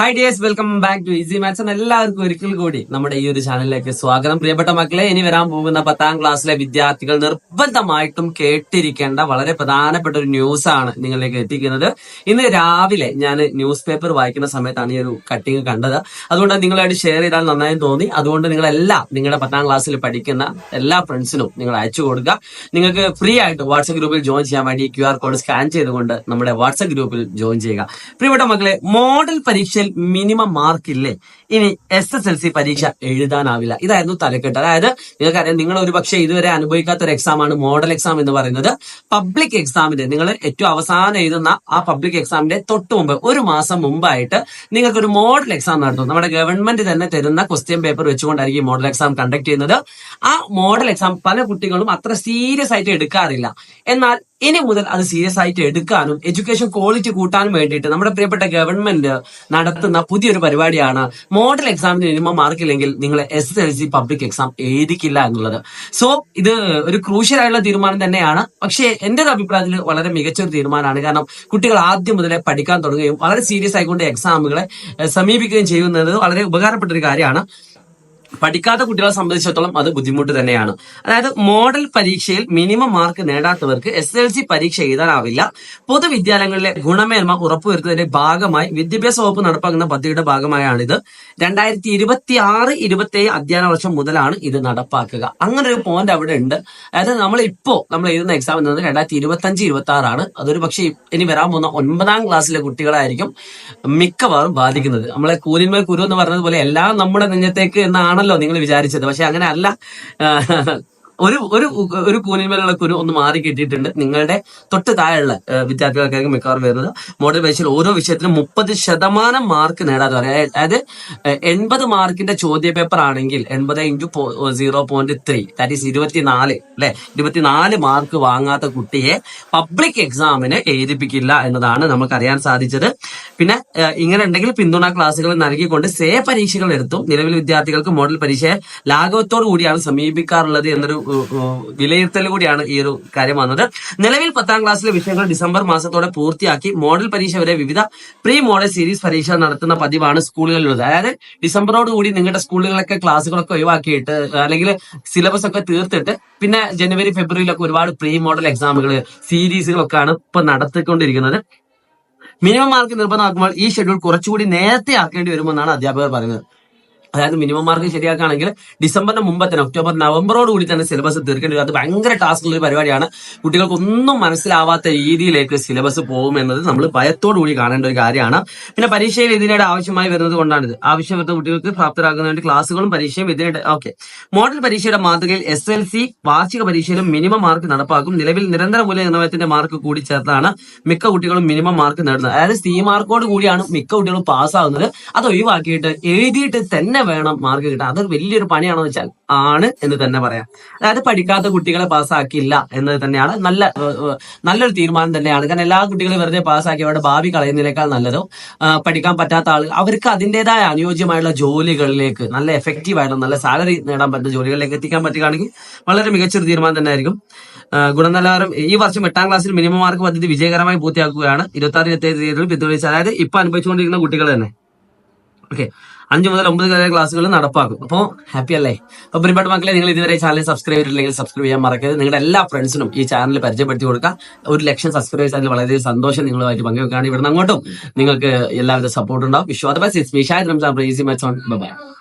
Hi dears welcome back to easy maths എല്ലാവർക്കും ഒരിക്കൽ കൂടി നമ്മുടെ ഈ ഒരു ചാനലിലേക്ക് സ്വാഗതം. പ്രിയപ്പെട്ട മക്കളെ ഇനി വരാൻ പോകുന്ന പത്താം ക്ലാസ്സിലെ വിദ്യാർത്ഥികൾ നിർബന്ധമായിട്ടും കേട്ടിരിക്കേണ്ട വളരെ പ്രധാനപ്പെട്ട ഒരു ന്യൂസ് ആണ് നിങ്ങളിലേക്ക് എത്തിക്കുന്നത്. ഇന്ന് രാവിലെ ഞാൻ ന്യൂസ് പേപ്പർ വായിക്കുന്ന സമയത്താണ് ഈ ഒരു കട്ടിങ് കണ്ടത്. അതുകൊണ്ട് നിങ്ങളായിട്ട് ഷെയർ ചെയ്താൽ നന്നായി തോന്നി. അതുകൊണ്ട് നിങ്ങളെല്ലാം നിങ്ങളുടെ പത്താം ക്ലാസ്സിൽ പഠിക്കുന്ന എല്ലാ ഫ്രണ്ട്സിനും നിങ്ങൾ അയച്ചു കൊടുക്കുക. നിങ്ങൾക്ക് ഫ്രീ ആയിട്ട് വാട്സ്ആപ്പ് ഗ്രൂപ്പിൽ ജോയിൻ ചെയ്യാൻ വേണ്ടി ക്യു കോഡ് സ്കാൻ ചെയ്തുകൊണ്ട് നമ്മുടെ വാട്സ്ആപ്പ് ഗ്രൂപ്പിൽ ജോയിൻ ചെയ്യുക. പ്രിയപ്പെട്ട മക്കളെ മോഡൽ പരീക്ഷയിൽ മിനിമം മാർക്ക് ഇല്ലേ? ഇനി എസ് എസ് എൽ സി പരീക്ഷ എഴുതാനാവില്ല. ഇതായിരുന്നു തലക്കെട്ട്. അതായത് നിങ്ങൾക്കറിയാം നിങ്ങൾ ഒരു പക്ഷേ ഇതുവരെ അനുഭവിക്കാത്ത ഒരു എക്സാമാണ് മോഡൽ എക്സാം എന്ന് പറയുന്നത്. പബ്ലിക് എക്സാമിന്റെ നിങ്ങൾ ഏറ്റവും അവസാനം എഴുതുന്ന ആ പബ്ലിക് എക്സാമിന്റെ തൊട്ട് മുമ്പ് ഒരു മാസം മുമ്പായിട്ട് നിങ്ങൾക്ക് ഒരു മോഡൽ എക്സാം നടത്തും. നമ്മുടെ ഗവൺമെന്റ് തന്നെ തരുന്ന ക്വസ്റ്റ്യൻ പേപ്പർ വെച്ചുകൊണ്ടായിരിക്കും മോഡൽ എക്സാം കണ്ടക്ട് ചെയ്യുന്നത്. ആ മോഡൽ എക്സാം പല കുട്ടികളും അത്ര സീരിയസ് ആയിട്ട് എടുക്കാറില്ല. എന്നാൽ ഇനി മുതൽ അത് സീരിയസ് ആയിട്ട് എടുക്കാനും എഡ്യൂക്കേഷൻ ക്വാളിറ്റി കൂട്ടാനും വേണ്ടിയിട്ട് നമ്മുടെ പ്രിയപ്പെട്ട ഗവൺമെന്റ് നടത്തുന്ന പുതിയൊരു പരിപാടിയാണ്. മോഡൽ എക്സാമിന് മിനിമം മാർക്കില്ലെങ്കിൽ നിങ്ങൾ S L C public exam എഴുതിക്കില്ല എന്നുള്ളത്. സോ ഇത് ഒരു ക്രൂഷ്യൽ തീരുമാനം തന്നെയാണ്. പക്ഷേ എന്റെ ഒരു അഭിപ്രായത്തിൽ വളരെ മികച്ചൊരു തീരുമാനമാണ്. കാരണം കുട്ടികൾ ആദ്യം മുതലേ പഠിക്കാൻ തുടങ്ങുകയും വളരെ സീരിയസ് ആയിക്കൊണ്ട് എക്സാമുകളെ സമീപിക്കുകയും ചെയ്യുന്നത് വളരെ ഉപകാരപ്പെട്ട ഒരു കാര്യമാണ്. പഠിക്കാത്ത കുട്ടികളെ സംബന്ധിച്ചിടത്തോളം അത് ബുദ്ധിമുട്ട് തന്നെയാണ്. അതായത് മോഡൽ പരീക്ഷയിൽ മിനിമം മാർക്ക് നേടാത്തവർക്ക് എസ് എൽ സി പരീക്ഷ എഴുതാനാവില്ല. പൊതുവിദ്യാലയങ്ങളിലെ ഗുണമേന്മ ഉറപ്പുവരുത്തുന്നതിന്റെ ഭാഗമായി വിദ്യാഭ്യാസ വകുപ്പ് നടപ്പാക്കുന്ന പദ്ധതിയുടെ ഭാഗമായാണിത്. രണ്ടായിരത്തി ഇരുപത്തി ആറ് ഇരുപത്തി അധ്യയന വർഷം മുതലാണ് ഇത് നടപ്പാക്കുക. അങ്ങനെ ഒരു പോയിന്റ് അവിടെ ഉണ്ട്. അതായത് നമ്മൾ ഇപ്പോ നമ്മൾ എഴുതുന്ന എക്സാം എന്നത് രണ്ടായിരത്തി ഇരുപത്തി അഞ്ച് ഇരുപത്തി ആറാണ് അതൊരു പക്ഷേ ഇനി വരാൻ പോകുന്ന ഒൻപതാം ക്ലാസ്സിലെ കുട്ടികളായിരിക്കും മിക്കവാറും ബാധിക്കുന്നത്. നമ്മളെ കൂലിന്മേൽ കുരു എന്ന് പറഞ്ഞതുപോലെ എല്ലാം നമ്മുടെ നെഞ്ഞത്തേക്ക് എന്നാണല്ലോ നിങ്ങൾ വിചാരിച്ചത്. പക്ഷെ അങ്ങനെ അല്ല ഒരു ഒരു ഒരു കൂനിന്മേലുള്ള കുരു ഒന്ന് മാറി കിട്ടിയിട്ടുണ്ട്. നിങ്ങളുടെ തൊട്ട് താഴെയുള്ള വിദ്യാർത്ഥികൾക്കായിരിക്കും മിക്കവാറും വരുന്നത്. മോഡൽ പരീക്ഷയിൽ ഓരോ വിഷയത്തിലും മുപ്പത് ശതമാനം മാർക്ക് നേടാതെ വരെ. അതായത് എൺപത് മാർക്കിന്റെ ചോദ്യ പേപ്പർ ആണെങ്കിൽ എൺപത് into zero point three that is ഇരുപത്തിനാല് അല്ലെ? ഇരുപത്തിനാല് മാർക്ക് വാങ്ങാത്ത കുട്ടിയെ പബ്ലിക് എക്സാമിന് എഴുതിപ്പിക്കില്ല എന്നതാണ് നമുക്ക് അറിയാൻ സാധിച്ചത്. പിന്നെ ഇങ്ങനെ ഉണ്ടെങ്കിൽ പിന്തുണ ക്ലാസ്സുകൾ നൽകിക്കൊണ്ട് സേ പരീക്ഷകൾ എടുത്തു. നിലവിൽ വിദ്യാർത്ഥികൾക്ക് മോഡൽ പരീക്ഷയെ ലാഘവത്തോടു കൂടിയാണ് സമീപിക്കാറുള്ളത് എന്നൊരു വിലയിരുത്തൽ കൂടിയാണ് ഈ ഒരു കാര്യം വന്നത്. നിലവിൽ പത്താം ക്ലാസ്സിലെ വിഷയങ്ങൾ ഡിസംബർ മാസത്തോടെ പൂർത്തിയാക്കി മോഡൽ പരീക്ഷ വരെ വിവിധ പ്രീ മോഡൽ സീരീസ് പരീക്ഷ നടത്തുന്ന പതിവാണ് സ്കൂളുകളിലുള്ളത്. അതായത് ഡിസംബറോട് കൂടി നിങ്ങളുടെ സ്കൂളുകളൊക്കെ ക്ലാസ്സുകളൊക്കെ ഒഴിവാക്കിയിട്ട് അല്ലെങ്കിൽ സിലബസ് ഒക്കെ തീർത്തിട്ട് പിന്നെ ജനുവരി ഫെബ്രുവരിയിലൊക്കെ ഒരുപാട് പ്രീ മോഡൽ എക്സാമുകൾ സീരീസുകളൊക്കെയാണ് ഇപ്പൊ നടത്തിക്കൊണ്ടിരിക്കുന്നത്. മിനിമം മാർക്ക് നിർബന്ധമാക്കുമ്പോൾ ഈ ഷെഡ്യൂൾ കുറച്ചുകൂടി നേരത്തെ ആക്കേണ്ടി വരുമെന്നാണ് അധ്യാപകർ പറയുന്നത്. അതായത് മിനിമം മാർക്ക് ശരിയാക്കുകയാണെങ്കിൽ ഡിസംബറിന് മുമ്പ് തന്നെ ഒക്ടോബർ നവംബറോട് കൂടി തന്നെ സിലബസ് തീർക്കേണ്ടി വരും. അത് ഭയങ്കര ടാസ്ക് ഉള്ള ഒരു പരിപാടിയാണ്. കുട്ടികൾക്ക് ഒന്നും മനസ്സിലാവാത്ത രീതിയിലേക്ക് സിലബസ് പോകും എന്നത് നമ്മൾ ഭയത്തോടുകൂടി കാണേണ്ട ഒരു കാര്യമാണ്. പിന്നെ പരീക്ഷയിൽ ഇതിനിടെ ആവശ്യമായി വരുന്നത് കൊണ്ടാണിത്. ആവശ്യം വരുന്ന കുട്ടികൾക്ക് വേണ്ടി ക്ലാസ്സുകളും പരീക്ഷയും ഇതിനിടെ ഓക്കെ മോഡൽ പരീക്ഷയുടെ മാതൃകയിൽ എസ് എൽ സി വാർഷിക പരീക്ഷയിലും മിനിമം മാർക്ക് നടപ്പാക്കും. നിലവിൽ നിരന്തര മൂല്യനിർണയത്തിന്റെ മാർക്ക് കൂടി ചേർത്താണ് മിക്ക കുട്ടികളും മിനിമം മാർക്ക് നേടുന്നത്. അതായത് സി മാർക്കോട് കൂടിയാണ് മിക്ക കുട്ടികളും പാസ്സാകുന്നത് അത് ഒഴിവാക്കിയിട്ട് എഴുതിയിട്ട് തന്നെ വേണം മാർക്ക് കിട്ടാൻ. അതൊരു വലിയൊരു പണിയാണെന്ന് വെച്ചാൽ ആണ് എന്ന് തന്നെ പറയാം. അതായത് പഠിക്കാത്ത കുട്ടികളെ പാസ്സാക്കില്ല എന്നത് തന്നെയാണ് നല്ല നല്ലൊരു തീരുമാനം തന്നെയാണ്. കാരണം എല്ലാ കുട്ടികളും വെറുതെ പാസ്സാക്കി അവരുടെ ഭാവി കളയുന്നതിനേക്കാൾ നല്ലതോ പഠിക്കാൻ പറ്റാത്ത ആൾ അവർക്ക് അതിന്റെതായ അനുയോജ്യമായുള്ള ജോലികളിലേക്ക് നല്ല എഫക്റ്റീവ് ആയിട്ടുള്ള നല്ല സാലറി നേടാൻ പറ്റുന്ന ജോലികളിലേക്ക് എത്തിക്കാൻ പറ്റുകയാണെങ്കിൽ വളരെ മികച്ചൊരു തീരുമാനം തന്നെ ആയിരിക്കും ഗുണനിലവാരം ഈ വർഷം എട്ടാം ക്ലാസ്സിൽ മിനിമം മാർക്ക് പദ്ധതി വിജയകരമായി പൂർത്തിയാക്കുകയാണ്. ഇരുപത്തി ആറ് ഇരുപത്തി ഏഴ് തീയതികളിൽ പിന്തുണച്ച് അതായത് ഇപ്പൊ അനുഭവിച്ചുകൊണ്ടിരിക്കുന്ന കുട്ടികൾ തന്നെ. ഓക്കെ അഞ്ച് മുതൽ ഒമ്പത് വരെ ക്ലാസ്സുകൾ നടപ്പാക്കും. അപ്പോൾ ഹാപ്പി അല്ലേ? അപ്പോൾ പ്രിയപ്പെട്ട മക്കളെ നിങ്ങൾ ഇതുവരെ ചാനൽ സബ്സ്ക്രൈബ് ചെയ്തിട്ടില്ലെങ്കിൽ സബ്സ്ക്രൈബ് ചെയ്യാൻ മറക്കരുത്. നിങ്ങളുടെ എല്ലാ ഫ്രണ്ട്സിനും ഈ ചാനൽ പരിചയപ്പെടുത്തി കൊടുക്കുക ഒരു ലക്ഷം സബ്സ്ക്രൈബേഴ്സ് അതിൽ വളരെ സന്തോഷം നിങ്ങളുമായിട്ട് പങ്കുവെക്കുകയാണ്. ഇവിടുന്ന് അങ്ങോട്ടും നിങ്ങൾക്ക് എല്ലാവിധ സപ്പോർട്ട് ഉണ്ടാവും. വിശ്വാസ റംസാൻ ഈസി മച്ചോൺ ബൈ